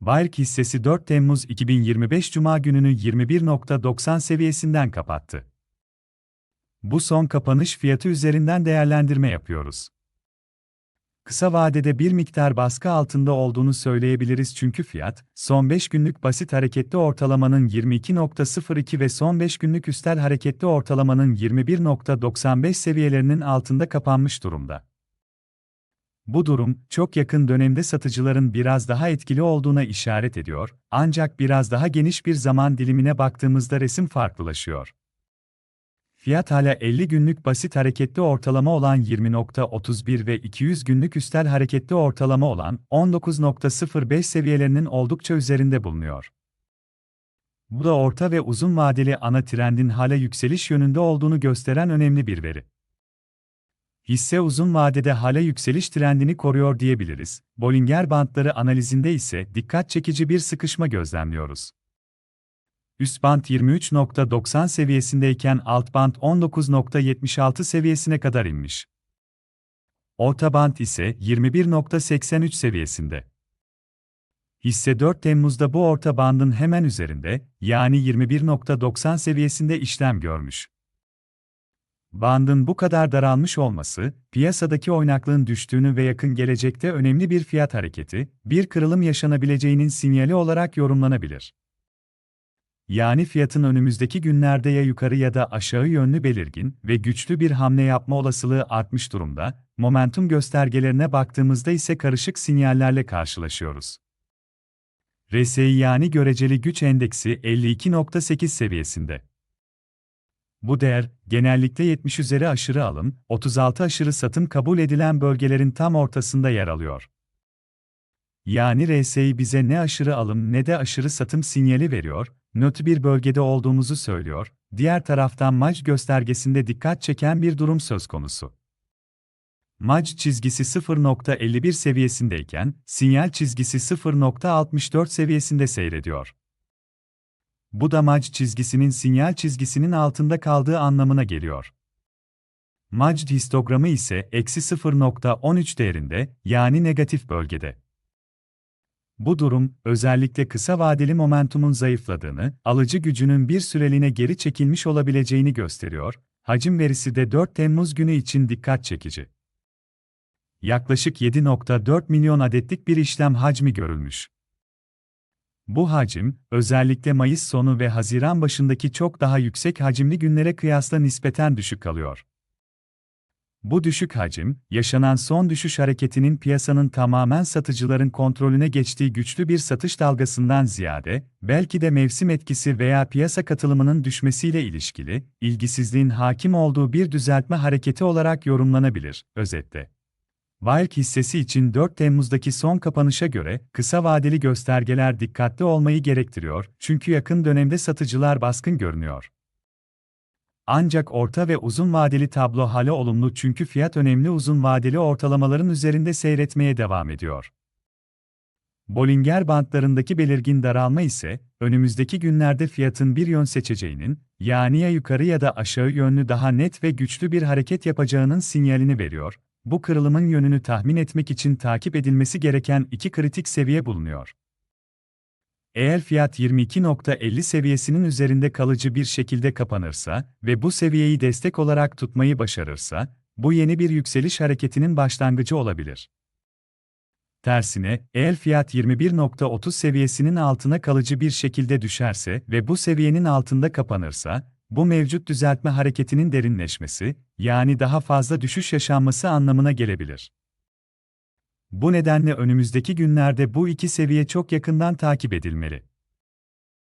Bayrk hissesi 4 Temmuz 2025 Cuma gününü 21.90 seviyesinden kapattı. Bu son kapanış fiyatı üzerinden değerlendirme yapıyoruz. Kısa vadede bir miktar baskı altında olduğunu söyleyebiliriz çünkü fiyat, son 5 günlük basit hareketli ortalamanın 22.02 ve son 5 günlük üstel hareketli ortalamanın 21.95 seviyelerinin altında kapanmış durumda. Bu durum, çok yakın dönemde satıcıların biraz daha etkili olduğuna işaret ediyor, ancak biraz daha geniş bir zaman dilimine baktığımızda resim farklılaşıyor. Fiyat hala 50 günlük basit hareketli ortalama olan 20.31 ve 200 günlük üstel hareketli ortalama olan 19.05 seviyelerinin oldukça üzerinde bulunuyor. Bu da orta ve uzun vadeli ana trendin hala yükseliş yönünde olduğunu gösteren önemli bir veri. Hisse uzun vadede hala yükseliş trendini koruyor diyebiliriz. Bollinger bandları analizinde ise dikkat çekici bir sıkışma gözlemliyoruz. Üst band 23.90 seviyesindeyken alt band 19.76 seviyesine kadar inmiş. Orta band ise 21.83 seviyesinde. Hisse 4 Temmuz'da bu orta bandın hemen üzerinde, yani 21.90 seviyesinde işlem görmüş. Bandın bu kadar daralmış olması, piyasadaki oynaklığın düştüğünü ve yakın gelecekte önemli bir fiyat hareketi, bir kırılım yaşanabileceğinin sinyali olarak yorumlanabilir. Yani fiyatın önümüzdeki günlerde ya yukarı ya da aşağı yönlü belirgin ve güçlü bir hamle yapma olasılığı artmış durumda, momentum göstergelerine baktığımızda ise karışık sinyallerle karşılaşıyoruz. RSI yani göreceli güç endeksi 52.8 seviyesinde. Bu değer, genellikle 70 üzeri aşırı alım, 36 aşırı satım kabul edilen bölgelerin tam ortasında yer alıyor. Yani RSI bize ne aşırı alım ne de aşırı satım sinyali veriyor, nötr bir bölgede olduğumuzu söylüyor, diğer taraftan MAC göstergesinde dikkat çeken bir durum söz konusu. MAC çizgisi 0.51 seviyesindeyken, sinyal çizgisi 0.64 seviyesinde seyrediyor. Bu da MAC çizgisinin sinyal çizgisinin altında kaldığı anlamına geliyor. MAC histogramı ise eksi 0.13 değerinde, yani negatif bölgede. Bu durum, özellikle kısa vadeli momentumun zayıfladığını, alıcı gücünün bir süreliğine geri çekilmiş olabileceğini gösteriyor, hacim verisi de 4 Temmuz günü için dikkat çekici. Yaklaşık 7.4 milyon adetlik bir işlem hacmi görülmüş. Bu hacim, özellikle Mayıs sonu ve Haziran başındaki çok daha yüksek hacimli günlere kıyasla nispeten düşük kalıyor. Bu düşük hacim, yaşanan son düşüş hareketinin piyasanın tamamen satıcıların kontrolüne geçtiği güçlü bir satış dalgasından ziyade, belki de mevsim etkisi veya piyasa katılımının düşmesiyle ilişkili, ilgisizliğin hakim olduğu bir düzeltme hareketi olarak yorumlanabilir, özette. Valk hissesi için 4 Temmuz'daki son kapanışa göre kısa vadeli göstergeler dikkatli olmayı gerektiriyor çünkü yakın dönemde satıcılar baskın görünüyor. Ancak orta ve uzun vadeli tablo hala olumlu çünkü fiyat önemli uzun vadeli ortalamaların üzerinde seyretmeye devam ediyor. Bollinger bantlarındaki belirgin daralma ise, önümüzdeki günlerde fiyatın bir yön seçeceğinin, yani ya yukarı ya da aşağı yönlü daha net ve güçlü bir hareket yapacağının sinyalini veriyor. Bu kırılımın yönünü tahmin etmek için takip edilmesi gereken iki kritik seviye bulunuyor. Eğer fiyat 22.50 seviyesinin üzerinde kalıcı bir şekilde kapanırsa ve bu seviyeyi destek olarak tutmayı başarırsa, bu yeni bir yükseliş hareketinin başlangıcı olabilir. Tersine, eğer fiyat 21.30 seviyesinin altına kalıcı bir şekilde düşerse ve bu seviyenin altında kapanırsa, bu mevcut düzeltme hareketinin derinleşmesi, yani daha fazla düşüş yaşanması anlamına gelebilir. Bu nedenle önümüzdeki günlerde bu iki seviye çok yakından takip edilmeli.